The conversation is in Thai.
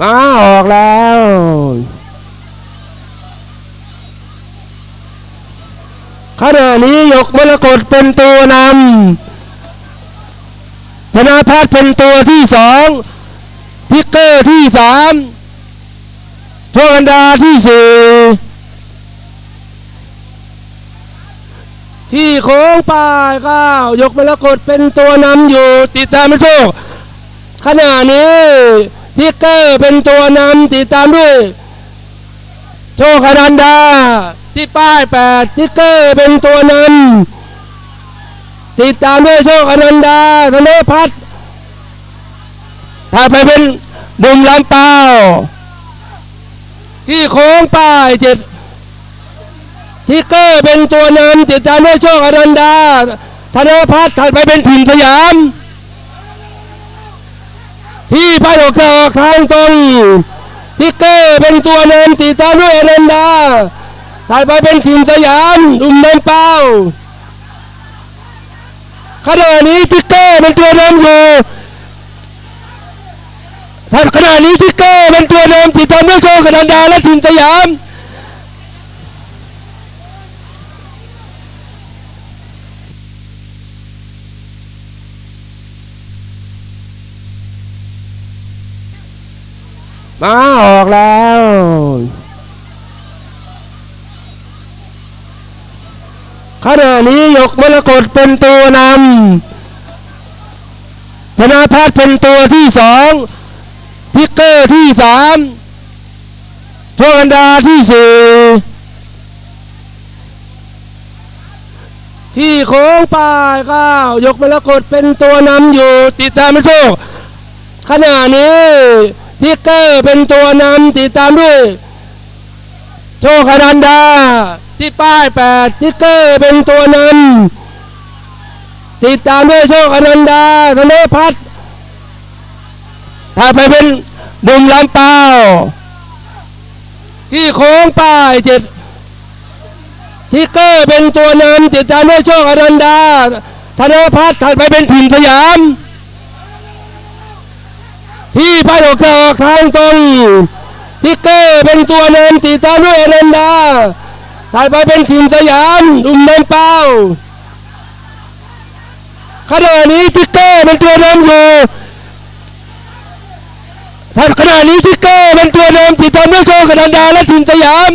มาออกแล้ว ขณะนี้ยกมรกตเป็นตัวนำธนาพัฒน์เป็นตัวที่สองพิกเกอร์ที่สามโชกันดาที่สี่ที่โค้งป้ายก้าวยกมรกตเป็นตัวนำอยู่ติดตามไม่โชคขณะนี้ ทิกเกอร์เป็นตัวนำติดตามด้วย โชคอนันดา ที่ป้ายแปดทิกเกอร์เป็นตัวนำติดตามด้วยโชคอนันดาธนพัฒน์ถ้าไปเป็นบุมลำเปล่าที่โค้งป้ายเจ็ดทิกเกอร์เป็นตัวนำติดตามด้วยโชคอนันดาธนพัฒน์ถัดไปเป็นถิ่นสยาม ที่พายอกจากทางตรงทิกเกอร์เป็นตัวนำติดตามด้วยอนันดาถ่ายไปเป็นทีมสยามดุมเนินเป้าขณะนี้ทิกเกอร์เป็นตัวนำอยู่ขณะนี้ทิกเกอร์เป็นตัวนำติดตามด้วยโชคอนันดาและทีมสยาม มาออกแล้ว ขณะนี้ยกมรกตเป็นตัวนำธนาพัฒน์เป็นตัวที่สองพิกเกอร์ที่สามโชกันดาที่สี่ที่โค้งป้ายก้าวยกมรกตเป็นตัวนำอยู่ติดตามไม่โชคขณะนี้ ทิกเกอร์เป็นตัวนำติดตามด้วย โชคอนันดา ที่ป้ายแปดทิกเกอร์เป็นตัวนำติดตามด้วยโชคอนันดาธนพัฒน์ถ้าไปเป็นบุมลำเปล่าที่โค้งป้ายเจ็ดทิกเกอร์เป็นตัวนำติดตามด้วยโชคอนันดาธนพัฒน์ถัดไปเป็นถิ่นสยาม ที่พายออกจากทางตรงทิกเกอร์เป็นตัวนำติดตามด้วยอนันดาถ่ายไปเป็นทีมสยามดุมเนินเป้าขณะนี้ทิกเกอร์เป็นตัวนำอยู่ขณะนี้ทิกเกอร์เป็นตัวนำติดตามด้วยโชคอนันดาและทีมสยาม